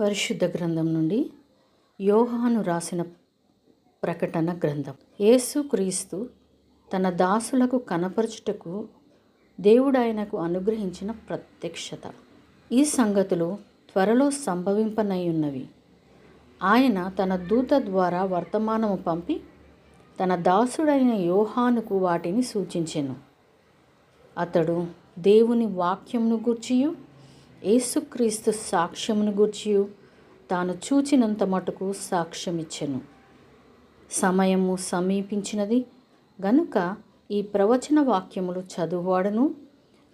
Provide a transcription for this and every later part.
పరిశుద్ధ గ్రంథం నుండి యోహాను రాసిన ప్రకటన గ్రంథం. యేసుక్రీస్తు తన దాసులకు కనపరచుటకు దేవుడు ఆయనకు అనుగ్రహించిన ప్రత్యక్షత. ఈ సంగతులు త్వరలో సంభవింపనై ఉన్నవి ఆయన తన దూత ద్వారా వర్తమానము పంపి తన దాసుడైన యోహానుకు వాటిని సూచించెను. అతడు దేవుని వాక్యమును గూర్చియు యేసుక్రీస్తు సాక్ష్యమును గూర్చి తాను చూచినంత మటుకు సాక్ష్యమిచ్చెను. సమయము సమీపించినది గనుక ఈ ప్రవచన వాక్యములు చదువువాడును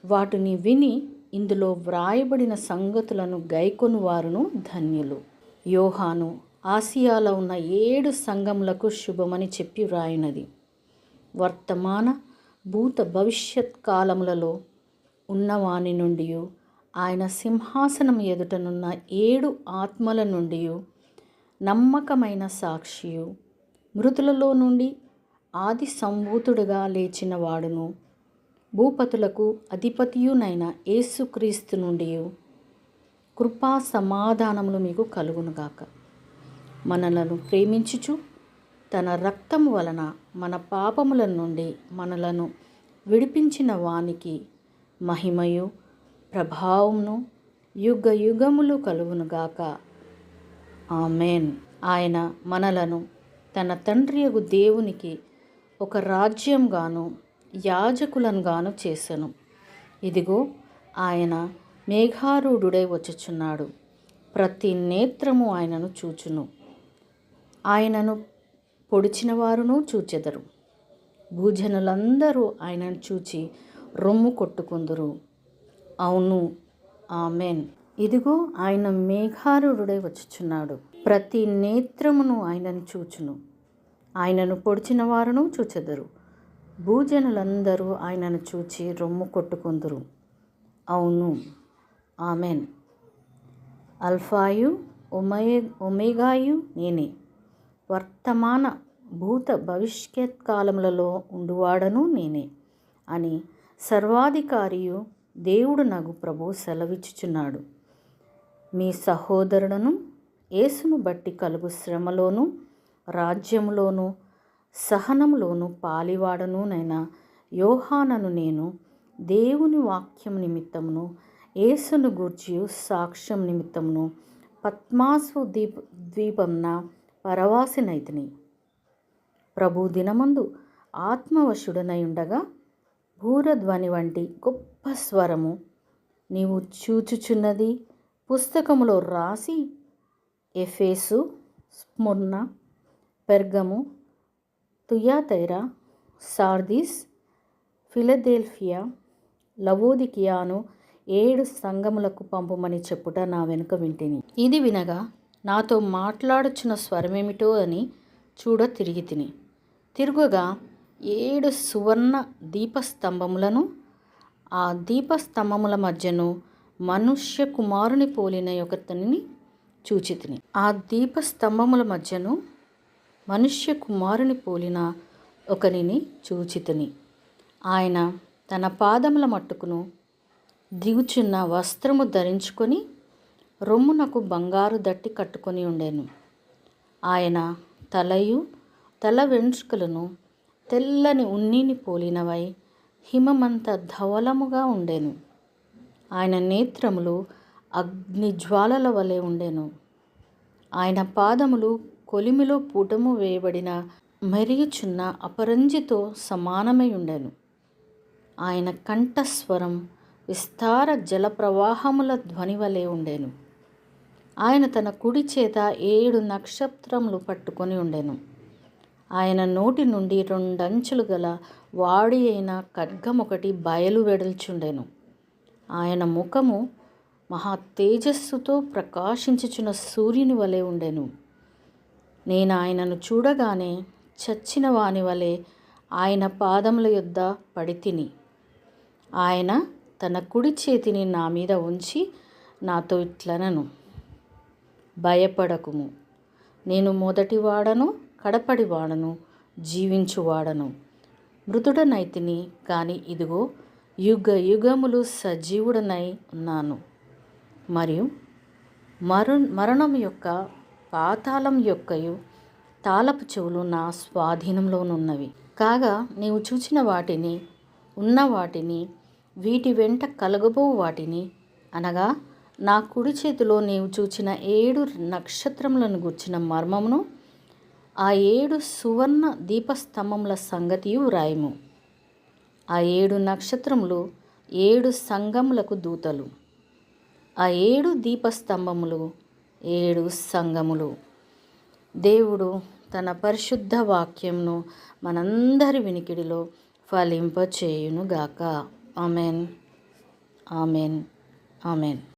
వాటిని విని ఇందులో వ్రాయబడిన సంగతులను గైకొను వారును ధన్యులు. యోహాను ఆసియాలో ఉన్న ఏడు సంఘములకు శుభమని చెప్పి వ్రాయినది. వర్తమాన భూత భవిష్యత్ కాలములలో ఉన్నవాని నుండి ఆయన సింహాసనం ఎదుటనున్న ఏడు ఆత్మల నుండి నమ్మకమైన సాక్షియు. మృతులలో నుండి ఆది సంభూతుడుగా లేచిన వాడును భూపతులకు అధిపతియునైన యేసుక్రీస్తు నుండి కృపా సమాధానములు మీకు కలుగునుగాక మనలను ప్రేమించుచు తన రక్తము వలన మన పాపముల నుండి మనలను విడిపించిన వానికి మహిమయు ప్రభావమును యుగ యుగములు కలువునుగాక ఆమెన్. ఆయన మనలను తన తండ్రియగు దేవునికి ఒక రాజ్యంగాను యాజకులనుగాను చేసెను. ఇదిగో ఆయన మేఘారూఢుడై వచ్చుచున్నాడు. ప్రతి నేత్రము ఆయనను చూచును. ఆయనను పొడిచిన వారును చూచెదరు. భూజనులందరూ ఆయనను చూచి రొమ్ము కొట్టుకుందురు. అవును. ఆమెన్. ఇదిగో ఆయన మేఘారుడై వచ్చుచున్నాడు. ప్రతి నేత్రమును ఆయనను చూచును. ఆయనను పొడిచిన వారును చూచెదరు. భూజనులందరూ ఆయనను చూచి రొమ్ము కొట్టుకుందురు. అవును. ఆమెన్. అల్ఫాయు ఒమే ఒమేగాయు నేనే. వర్తమాన భూత భవిష్యత్ కాలములలో ఉండువాడను నేనే అని సర్వాధికారియు దేవుడు నాకు ప్రభు సెలవిచ్చుచున్నాడు. మీ సహోదరులను యేసును బట్టి కలుగు శ్రమలోనూ రాజ్యంలోనూ సహనంలోనూ పాలివాడనునైనా యోహానను నేను దేవుని వాక్యం నిమిత్తమును యేసును గూర్చి సాక్ష్యం నిమిత్తమును పద్మాసు దీప ద్వీపంన పరవాసినైతిని. ప్రభు దినమందు ఆత్మవశుడనై ఉండగా భూరధ్వని వంటి గొప్ప స్వరము నీవు చూచుచున్నది పుస్తకములో రాసి Ephesus Smyrna Pergamum Thyatira Sardis Philadelphia లవోదికియాను ఏడు సంఘములకు పంపమని చెప్పుట నా వెనుక వింటిని. ఇది వినగా నాతో మాట్లాడుచున్న స్వరమేమిటో అని చూడ తిరిగి తిని తిరుగుగా ఏడు సువర్ణ దీపస్తంభములను ఆ దీపస్తంభముల మధ్యను మనుష్య కుమారుని పోలిన ఒకతనిని చూచితిని. ఆ దీపస్తంభముల మధ్యను మనుష్య కుమారుని పోలిన ఒకనిని చూచితిని. ఆయన తన పాదముల మట్టుకును దిగుచున్న వస్త్రము ధరించుకొని రొమ్మునకు బంగారు దట్టి కట్టుకొని ఉండెను. ఆయన తలయు తల వెంట్రుకలను తెల్లని ఉన్నిని పోలినవై హిమమంత ధవలముగా ఉండెను. ఆయన నేత్రములు అగ్ని జ్వాలల వలె ఉండెను. ఆయన పాదములు కొలిమిలో పూటము వేయబడిన మెరియుచున్న అపరంజితో సమానమై ఉండెను. ఆయన కంఠస్వరం విస్తార జల ప్రవాహముల ధ్వని వలె ఉండెను. ఆయన తన కుడి చేత ఏడు నక్షత్రములు పట్టుకొని ఉండెను. ఆయన నోటి నుండి రెండంచులు గల వాడి అయిన ఖడ్గం ఒకటి బయలు వెడల్చుండెను. ఆయన ముఖము మహా తేజస్సుతో ప్రకాశించుచున్న సూర్యుని వలె ఉండెను. నేను ఆయనను చూడగానే చచ్చిన వాని వలె ఆయన పాదముల యొద్ద పడితిని ఆయన తన కుడి చేతిని నా మీద ఉంచి నాతో ఇట్లనను. భయపడకుము. నేను మొదటివాడను కడపడివాడను జీవించువాడను మృదుడనైతిని కానీ ఇదిగో యుగ యుగములు సజీవుడనై ఉన్నాను. మరియు మరు మరణం యొక్క పాతాళం యొక్కయు తాళపు చెవులు నా స్వాధీనంలోనున్నవి. కాగా నీవు చూచిన వాటిని ఉన్న వాటిని వీటి వెంట కలగబో వాటిని అనగా నా కుడి చేతిలో నీవు చూచిన ఏడు నక్షత్రములను గుర్చిన మర్మమును ఆ ఏడు సువర్ణ దీపస్తంభముల సంగతియు వ్రాయము. ఆ ఏడు నక్షత్రములు ఏడు సంగములకు దూతలు. ఆ ఏడు దీపస్తంభములు ఏడు సంగములు. దేవుడు తన పరిశుద్ధ వాక్యంను మనందరి వినికిడిలో ఫలింపచేయునుగాక. ఆమెన్. ఆమెన్. ఆమెన్.